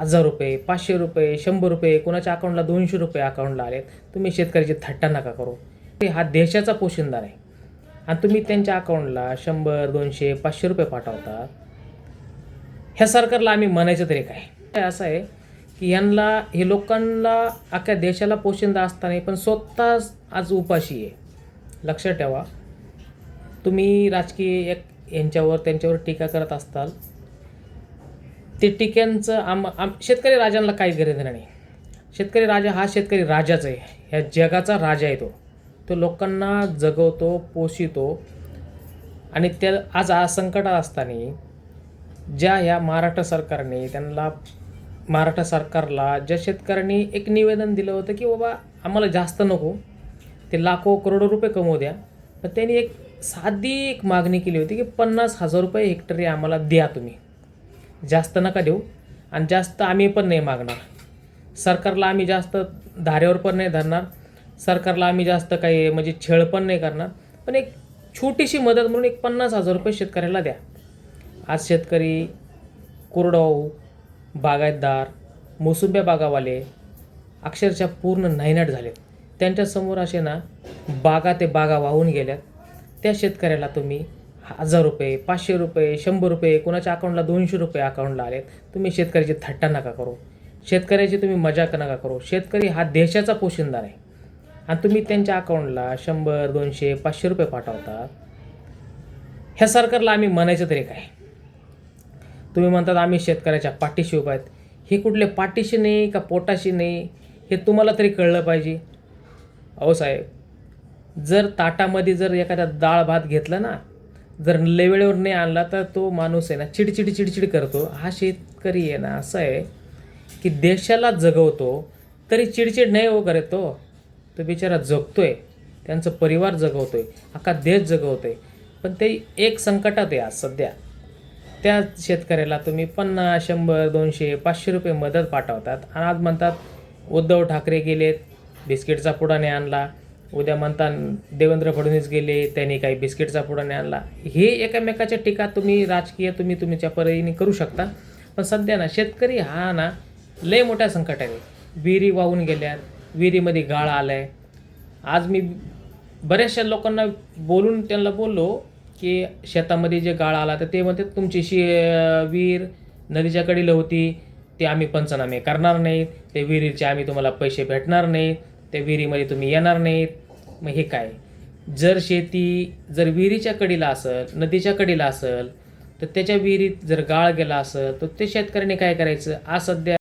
हजार रुपये पाचशे रुपये शंभर रुपये कोणाच्या अकाउंटला दोनशे रुपये अकाउंटला आलेत तुम्ही शेतकऱ्याची थट्टा नका करू. ते हा देशाचा पोशिंदा आहे. आणि तुम्ही त्यांच्या अकाउंटला शंभर दोनशे पाचशे रुपये पाठवता. ह्या सरकारला आम्ही म्हणायचं तरी काय? काय असं आहे की यांना हे लोकांना अख्ख्या देशाला पोशिंदा असताना पण स्वतः आज उपाशी आहे. लक्षात ठेवा. तुम्ही राजकीय एक यांच्यावर त्यांच्यावर टीका करत असताल ते टिक्यांचं आम आम शेतकरी राजांना काही गरज नाही. शेतकरी राजा हा शेतकरी राजाच आहे. ह्या जगाचा राजा आहे तो. तो लोकांना जगवतो पोषितो. आणि त्या आज आज संकटात असताना ज्या ह्या महाराष्ट्र सरकारने त्यांना महाराष्ट्र सरकारला ज्या शेतकऱ्यांनी एक निवेदन दिलं होतं की बाबा आम्हाला जास्त नको ते लाखो करोडो रुपये कमवू द्या. पण त्यांनी एक साधी एक मागणी केली होती की पन्नास हजार रुपये हेक्टरी आम्हाला द्या तुम्ही. जास्त नका देऊ. आणि जास्त आम्ही पण नाही मागणार. सरकारला आम्ही जास्त धारेवर पण नाही धरणार. सरकारला आम्ही जास्त काही म्हणजे छेळ पण नाही करणार. पण एक छोटीशी मदत म्हणून एक पन्नास हजार रुपये शेतकऱ्याला द्या. आज शेतकरी कोरडवाहू बागायतदार मोसुंब्या बागावाले अक्षरशः पूर्ण नायनाट झालेत. त्यांच्यासमोर असे ना बागा ते बागा वाहून गेल्यात. त्या शेतकऱ्याला तुम्ही हजार रुपये पाचशे रुपये शंभर रुपये कोणाच्या अकाउंटला दोनशे रुपये अकाउंटला आलेत तुम्ही शेतकऱ्याची थट्टा नका करू. शेतकऱ्याची तुम्ही मजाक नका करू. शेतकरी हा देशाचा पोशिंदा आहे. आणि तुम्ही त्यांच्या अकाउंटला शंभर दोनशे पाचशे रुपये पाठवता ह्या सरकारला आम्ही म्हणायचं तरी काय? तुम्ही म्हणतात आम्ही शेतकऱ्याच्या पाठीशी उभा आहेत. हे कुठले पाठीशी नाही का पोटाशी नाही हे तुम्हाला तरी कळलं पाहिजे. अहो साहेब जर ताटामध्ये जर एखादा डाळ भात घेतला ना जर लेवेळेवर नाही आणला तर तो माणूस आहे ना चिडचिड चिडचिड करतो. हा शेतकरी आहे ना असं आहे की देशाला जगवतो तरी चिडचिड नाही हो करत तो तो बिचारा जगतो आहे त्यांचं परिवार जगवतो आहे अख्खा देश जगवतो आहे पण ते एक संकटात आहे आज सध्या. त्या शेतकऱ्याला तुम्ही पन्नास शंभर दोनशे पाचशे रुपये मदत पाठवतात. आणि आज म्हणतात उद्धव ठाकरे गेलेत बिस्किटचा पुडा नाही आणला. उद्या म्हणता देवेंद्र फडणवीस गेले त्यांनी काही बिस्किटचा पुडा नाही आणला. हे एकामेकाच्या टीका तुम्ही राजकीय तुम्ही तुमच्या परीने करू शकता. पण सध्या ना शेतकरी हा ना लय मोठ्या संकट आहे. विहिरी वाहून गेल्यात विहिरीमध्ये गाळ आलाय. आज मी बऱ्याचशा लोकांना बोलून त्यांना बोललो की शेतामध्ये जे गाळ आला तर ते म्हणते तुमची शि विहीर नदीच्याकडील होती ते आम्ही पंचनामे करणार नाहीत ते विहिरीचे आम्ही तुम्हाला पैसे भेटणार नाहीत त्या विहिरीमध्ये तुम्ही येणार नाहीत. मग हे काय? जर शेती जर विहिरीच्या कडीला असेल नदीच्या कडीला असेल तर त्याच्या विहिरीत जर गाळ गेला असेल तर ते शेतकऱ्याने काय करायचं? आज सध्या